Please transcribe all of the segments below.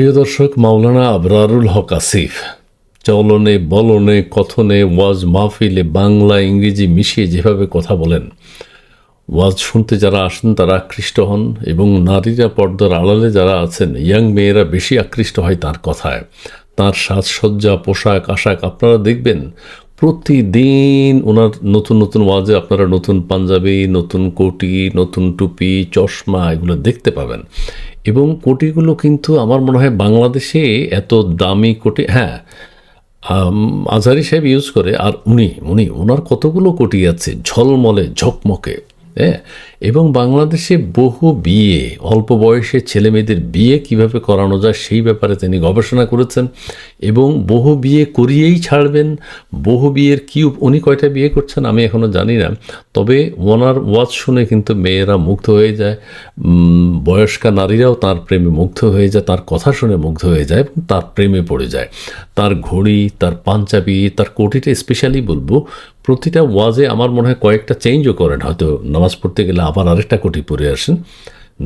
প্রিয় দর্শক, মাওলানা আবরারুল হক আসিফ, চলনে, বলনে, কথনে, ওয়াজ মাহফিলে বাংলা, ইংরেজি মিশিয়ে যেভাবে কথা বলেন, ওয়াজ শুনতে যারা আসেন তারা আকৃষ্ট হন এবং নারীরা পর্দার আড়ালে যারা আছেন, ইয়াং মেয়েরা বেশি আকৃষ্ট হয় তার কথায়। তার সাজসজ্জা, পোশাক, আশাক আপনারা দেখবেন, প্রতিদিন ওনার নতুন নতুন ওয়াজে আপনারা নতুন পাঞ্জাবি, নতুন কোটি, নতুন টুপি, চশমা এগুলো দেখতে পাবেন। এবং কোটিগুলো কিন্তু আমার মনে হয় বাংলাদেশে এত দামি কোটি হ্যাঁ আজহারি সাহেব ইউজ করে, আর উনি উনি ওনার কতগুলো কোটি আছে ঝলমলে, ঝকমকে। হ্যাঁ এবং বাংলাদেশে বহু বিয়ে, অল্প বয়সে ছেলে মেয়েদের বিয়ে কীভাবে করানো যায় সেই ব্যাপারে তিনি গবেষণা করেছেন এবং বহু বিয়ে করিয়েই ছাড়বেন। বহু বিয়ের কি উনি কয়টা বিয়ে করছেন আমি এখনও জানি না। তবে ওনার ওয়াজ শুনে কিন্তু মেয়েরা মুগ্ধ হয়ে যায়। বয়স্কা নারীরাও তার প্রেমে মুগ্ধ হয়ে যায়, তার কথা শুনে মুগ্ধ হয়ে যায় এবং তার প্রেমে পড়ে যায়। তার ঘড়ি, তার পাঞ্জাবি, তার কোটিটা স্পেশালি বলব প্রতিটা ওয়াজে আমার মনে হয় কয়েকটা চেঞ্জও করেন। হয়তো নামাজ পড়তে গেলে আবার আরেকটা কোটি পরে আসেন।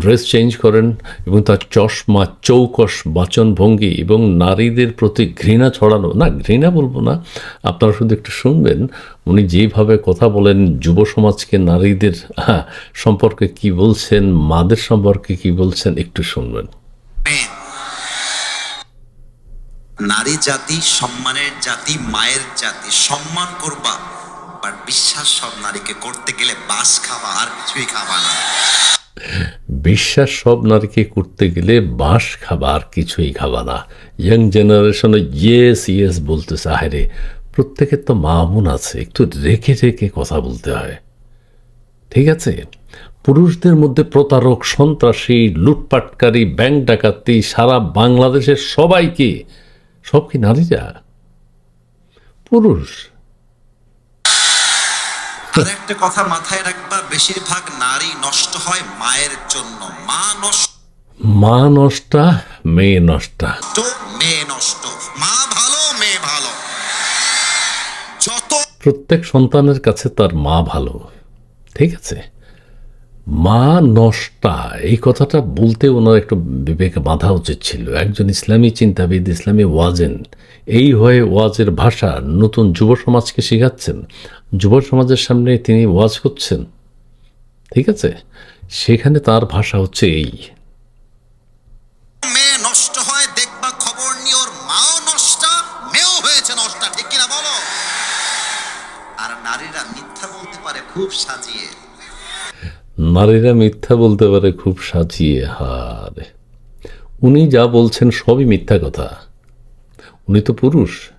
ড্রেস চেঞ্জ করেন এবং তার চশমা চৌকস বাচন ভঙ্গি এবং নারীদের প্রতি ঘৃণা ছড়ানো। না ঘৃণা বলব না আপনারা শুধু একটু শুনবেন উনি যেভাবে কথা বলেন যুব সমাজকে নারীদের হ্যাঁ, সম্পর্কে কি বলছেন মাদের সম্পর্কে কি বলছেন একটু শুনবেন। নারী জাতি সম্মানের জাতি মায়ের জাতি সম্মান করবা। বাট বিশ্বাস সব নারীকে করতে গেলে বাস খাওয়া আর কিছুই খাওয়া না। বিশ্বাস সব নারীকে করতে গেলে বাঁশ খাবার কিছুই খাবা না। ইয়াং জেনারেশনে ইয়েস ইয়েস বলতেছে, আহারে, প্রত্যেকের তো মা আছে, একটু রেখে রেখে কথা বলতে হয়। ঠিক আছে? পুরুষদের মধ্যে প্রতারক, সন্ত্রাসী, লুটপাটকারী, ব্যাংক ডাকাতি, সারা বাংলাদেশের সবাইকে, সব কি নারীরা? পুরুষ। আর একটা কথা মাথায় রাখবা বেশিরভাগ নারী নষ্ট হয় মায়ের জন্য। মা নষ্ট মা নষ্টা মেয়ে নষ্টা। মেয়ে নষ্ট। মা ভালো মেয়ে ভালো। যত প্রত্যেক সন্তানের কাছে তার মা ভালো। ঠিক আছে? মা নষ্টা এই কথাটা বলতে ওনার একটু বিবেকে বাঁধা উচিত ছিল। একজন ইসলামী চিন্তাবিদ ইসলামী ওয়াজেন এই হয়ে ওয়াজের ভাষা নতুন যুব সমাজকে শেখাচ্ছেন। যুব সমাজের সামনে তিনি ওয়াজ করছেন। ঠিক আছে? সেখানে তার ভাষা হচ্ছে এই। মেয়ে নষ্ট হয় দেখবা খবর নিয়ে ওর মাও নষ্ট মেয়েও হয়েছে নষ্ট ঠিক কিনা বলো? আর নারীরা মিথ্যা বলতে পারে খুব সাজিয়ে। নারীরা মিথ্যা বলতে পারে খুব সাজিয়ে হারে উনি যা বলছেন সবই মিথ্যা কথা। উনি তো পুরুষ।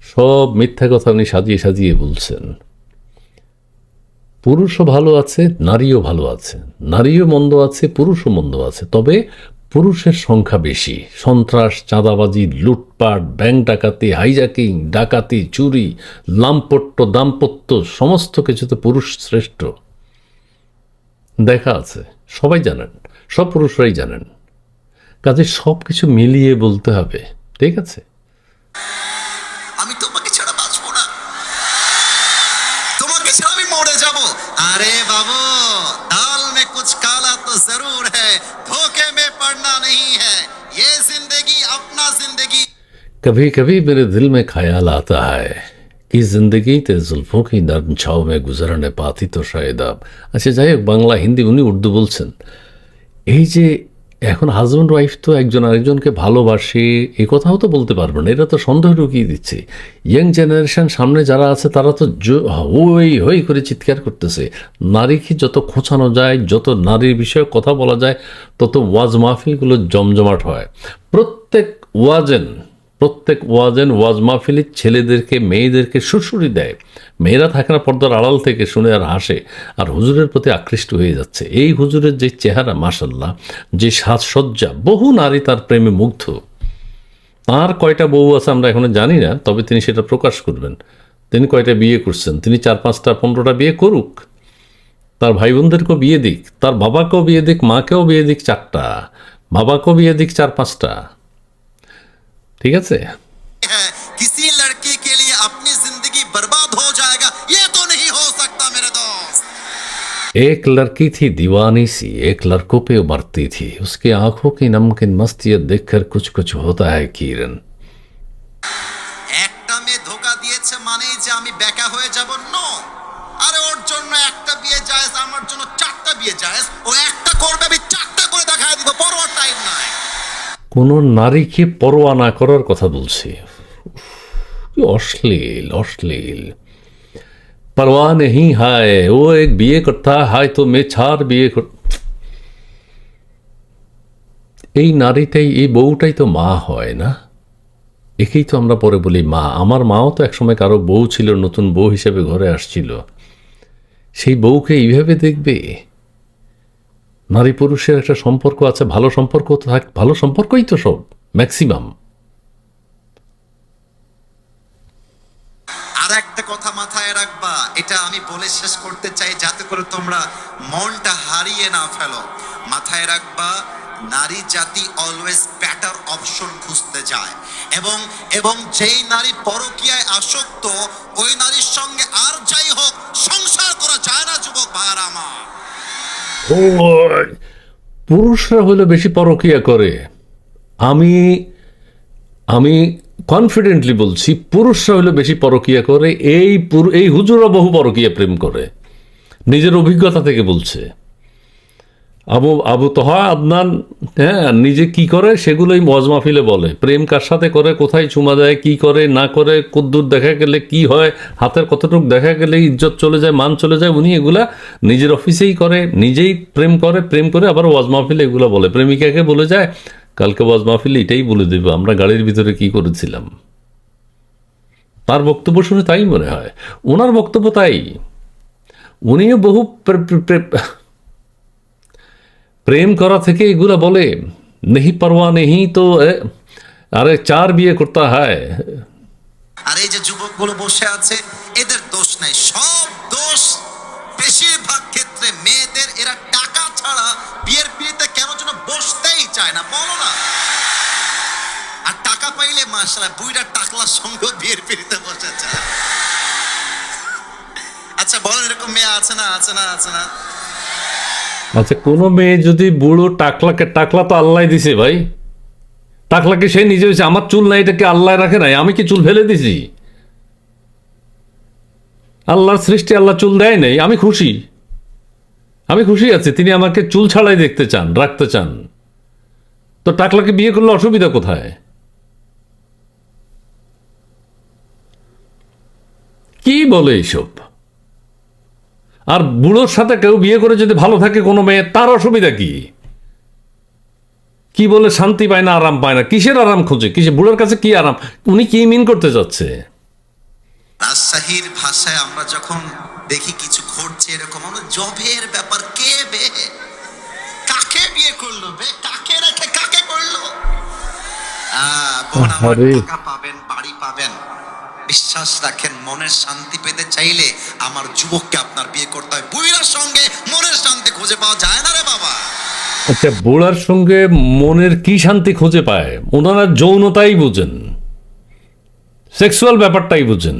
সব মিথ্যা কথা উনি সাজিয়ে সাজিয়ে বলছেন। পুরুষও ভালো আছে, নারীও ভালো আছে। নারীও মন্দ আছে, পুরুষও মন্দ আছে। তবে পুরুষের সংখ্যা বেশি। সন্ত্রাস, চাঁদাবাজি, লুটপাট, ব্যাংক ডাকাতি হাইজাকিং ডাকাতি, চুরি, লাম্পট্য, দাম্পত্য, সমস্ত কিছুতে পুরুষ শ্রেষ্ঠ। দেখা আছে, সবাই জানেন, সব পুরুষরাই জানেন। কাজে সব কিছু মিলিয়ে বলতে হবে, ঠিক আছে? আরে বাবু दाल में कुछ काला तो जरूर है धोखे में पड़ना नहीं है ये जिंदगी अपना जिंदगी कभी कभी मेरे दिल में ख्याल आता है कि जिंदगी ते जुल्फों की नर्म छाव में गुजर न पाती तो शायद अब আচ্ছা যাই হোক বাংলা হিন্দি উনি উর্দু বলছেন এই যে এখন হাজব্যান্ড ওয়াইফ তো একজন আরেকজনকে ভালোবাসে, এ কথাও তো বলতে পারব না। এটা তো সন্দেহ ঢুকিয়ে দিচ্ছে। ইয়াং জেনারেশন সামনে যারা আছে, তারা তো ওই হই করে চিৎকার করতেছে। নারীকে যত খোঁচানো যায়, যত নারীর বিষয়ে কথা বলা যায়, তত ওয়াজ মাহফিলগুলো জমজমাট হয়। প্রত্যেক ওয়াজেন প্রত্যেক ওয়াজেন ওয়াজ মাহফিলে ছেলেদেরকে, মেয়েদেরকে সুরসুরি দেয়। মেয়েরা থাকে না পর্দার আড়াল থেকে শুনে আর হাসে, আর হুজুরের প্রতি আকৃষ্ট হয়ে যাচ্ছে। এই হুজুরের যে চেহারা মাসাল্লাহ যে সাজসজ্জা, বহু নারী তার প্রেমে মুগ্ধ। তার কয়টা বউ আছে আমরা এখনও জানি না, তবে তিনি সেটা প্রকাশ করবেন। তিনি কয়টা বিয়ে করছেন? তিনি চার, পাঁচটা, পনেরোটা বিয়ে করুক। তার ভাই বোনদেরকেও বিয়ে দিক, তার বাবাকেও বিয়ে দিক, মাকেও বিয়ে দিক চারটা, বাবাকেও বিয়ে দিক চার, পাঁচটা। ঠিক আছে है किसी लड़की के लिए अपनी जिंदगी बर्बाद हो जाएगा ये तो नहीं हो सकता मेरे दोस्त एक लड़की थी दीवानी सी एक लड़कों पे उमरती थी उसकी आंखों की नमकीन मस्तियत देखकर कुछ कुछ होता है किरण কোনো নারীকে পরোয়া না করার কথা বলছি উফ, কি অশ্লীল অশ্লীল परवाह नहीं है वो एक বিয়ে করতা হয় তো মে ছাড় বিয়ে কর এই নারীটাই এই বউটাই তো মা হয় না একেই তো আমরা পরে বলি মা আমার মাও তো একসময় কারো বউ ছিল নতুন বউ হিসেবে ঘরে আসছিল সেই বউকে এইভাবে দেখবে নারী পুরুষের একটা সম্পর্ক আছে, ভালো সম্পর্ক থাক, ভালো সম্পর্কই তো সব ম্যাক্সিমাম আর একটা কথা মাথায় রাখবা, এটা আমি বলে শেষ করতে চাই, যাতে করে তোমরা মনটা হারিয়ে না ফেলো। মাথায় রাখবা, নারী জাতি অলওয়েজ ব্যাটার অপশন খুঁজতে যায়। এবং এবং যেই নারী পরকীয়ায় আসক্ত, ওই নারীর সঙ্গে আর যাই হোক সংসার করা যায় না যুবক ভাইয়ার আমার ও পুরুষরা হলে বেশি পরকিয়া করে। আমি আমি কনফিডেন্টলি বলছি, পুরুষরা হলে বেশি পরকিয়া করে। এই এই হুজুরা বহু পরকিয়া প্রেম করে। নিজের অভিজ্ঞতা থেকে বলছে। আবু আবু তহা আদনান হ্যাঁ নিজে কি করে? সেগুলোই মজ মাহফিলে বলে। প্রেম কার সাথে করে? কোথায় চুমা দেয়? কি করে? না করে? কদ্দুর দেখা গেলে কি হয়? হাতের কতটুক দেখা গেলে ইজ্জত চলে যায়, মান চলে যায়, উনি এগুলা নিজের অফিসেই করে, নিজেই প্রেম করে প্রেম করে আবার ওয়াজ মাহফিলে এগুলো বলে। প্রেমিকাকে বলে যায়, কালকে ওয়াজ মাহফিলে, এটাই বলে দেবো, আমরা গাড়ির ভিতরে কি করেছিলাম? তার বক্তব্য শুনে তাই মনে হয়। ওনার বক্তব্য তাই। উনিও বহু প্রেম করা থেকে এগুলা বলে, নেহি পারওয়া নেহি তো আরে চার বিয়ে করতা হয়। আর এই যে যুবকগুলো বসে আছে, এদের দোষ নাই। সব দোষ বেশিরভাগ ক্ষেত্রে মেয়েদের। এরা টাকা ছাড়া বিয়ের পিড়িতে কেন যেন বসতেই চায় না, বলো না। আর টাকা পাইলে মাসালা বুইরা টাকলার সঙ্গে বিয়ের পিড়িতে বসে চায় আচ্ছা বলেন এরকম মেয়ে আছে না আছে না আছে না। আচ্ছা কোনো মেয়ে যদি বুড়ো টাকলাকে, টাকলা তো আল্লাহ দিছে ভাই। টাকলাকে সে নিজে হয়েছে? আমার চুল নাই এটাকে আল্লাহ রাখে নাই? আমি কি চুল ফেলে দিছি? আল্লাহর সৃষ্টি আল্লাহ চুল দেয় নাই, আমি খুশি। আমি খুশি আছি, তিনি আমাকে চুল ছাড়াই দেখতে চান, রাখতে চান। তো টাকলাকে বিয়ে করলে অসুবিধা কোথায়? কি বলে এইসব? আর বুড়োর সাথে কেউ বিয়ে করে যদি ভালো থাকে কোনো মেয়ে তার অসুবিধা কি? কি বলে শান্তি পায় না আরাম পায় না? কিসের আরাম খোঁজে? কিসে বুড়োর কাছে কি আরাম? উনি কি মিন করতে যাচ্ছে? রাজশাহীর ভাষায় আমরা যখন দেখি কিছু ঘটছে এরকম আমরা জবের ব্যাপার কে বে? কাকে বিয়ে করল বে? কাকে রেখে কাকে করল? আহ, বোন আমার টাকা পাবেন বাড়ি পাবেন। বিশ্বাস রাখেন, মনের শান্তি পেতে চাইলে আমার যুবককে আপনার বিয়ে করতে হয়। বুইরার সঙ্গে মনের শান্তি খুঁজে পাওয়া যায় না রে বাবা। আচ্ছা বুড়ার সঙ্গে মনের কি শান্তি খুঁজে পায়? ওনারা যৌনতাই বুঝেন, সেক্সুয়াল ব্যাপারটাই বুঝেন।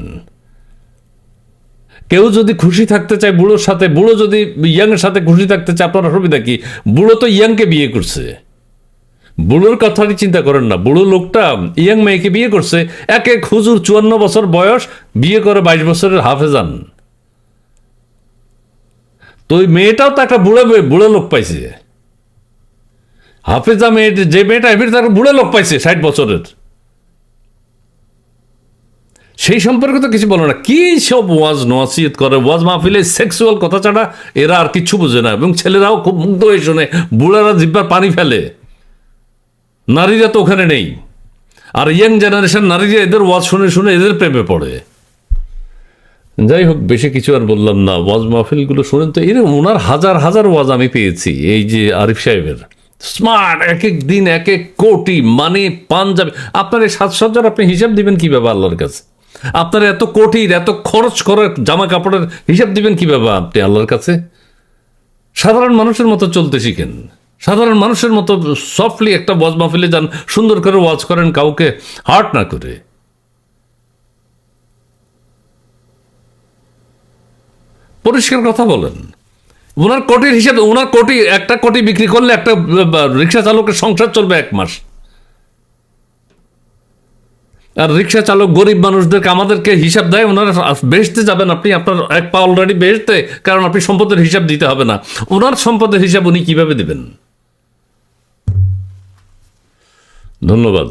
কেউ যদি খুশি থাকতে চায় বুড়োর সাথে, বুড়ো যদি ইয়াংয়ের সাথে খুশি থাকতে চায়, আপনার অসুবিধা কি? বুড়ো তো ইয়াংকে বিয়ে করছে। বুড়োর কথাটি চিন্তা করেন না। বুড়ো লোকটা ইয়াং মেয়েকে বিয়ে করছে। এক এক হুজুর চুয়ান্ন বছর বয়স, বিয়ে করে বাইশ বছরের হাফেজান। তো ওই মেয়েটাও তো একটা বুড়ো বুড়ো লোক পাইছে। হাফেজা মেয়ে, যে মেয়েটা এবার তার বুড়ো লোক পাইছে, ষাট বছরের। সেই সম্পর্কে তো কিছু বলো না। কি সব ওয়াজ নসিয়ত করে? ওয়াজ মাহফিলে সেক্সুয়াল কথা ছাড়া এরা আর কিচ্ছু বোঝে না এবং ছেলেরাও খুব মুগ্ধ হয়ে শোনে, বুড়ারা জিব্বার পানি ফেলে। নারীরা তো ওখানে নেই। আর ইয়াং জেনারেশন নারীরা এদের ওয়াজ শুনে শুনে এদের প্রেমে পড়ে। যাই হোক, বেশি কিছু আর বললাম না। ওয়াজ মাহফিলগুলো শুনেন তো, এরকম ওনার হাজার হাজার ওয়াজ আমি পেয়েছি, এই যে আরিফ সাহেবের। স্মার্ট, এক এক দিন, এক এক কোটি মানে পাঞ্জাবি। আপনার এই সাজসজ্জার আপনি হিসাব দিবেন কীভাবে আল্লাহর কাছে? আপনার এত কোটির, এত খরচ করার জামা কাপড়ের হিসাব দিবেন কীভাবে আপনি আল্লাহর কাছে? সাধারণ মানুষের মতো চলতে শিখেন। সাধারণ মানুষের মতো সফটলি একটা ওয়াজ মাহফিলে যান, সুন্দর করে ওয়াজ করেন কাউকে, হার্ট না করে। পরিষ্কার কথা বলেন। ওনার কোটির হিসাবে ওনার কোটি, একটা কোটি বিক্রি করলে একটা রিক্সা চালকের সংসার চলবে এক মাস। আর রিক্সা চালক গরিব মানুষদেরকে আমাদেরকে হিসাব দেয়, ওনারা বেচতে যাবেন আপনি, আপনার এক পা অলরেডি বেচতে, কারণ আপনি সম্পদের হিসাব দিতে হবে না। ওনার সম্পদের হিসাব উনি কীভাবে দেবেন? ধন্যবাদ।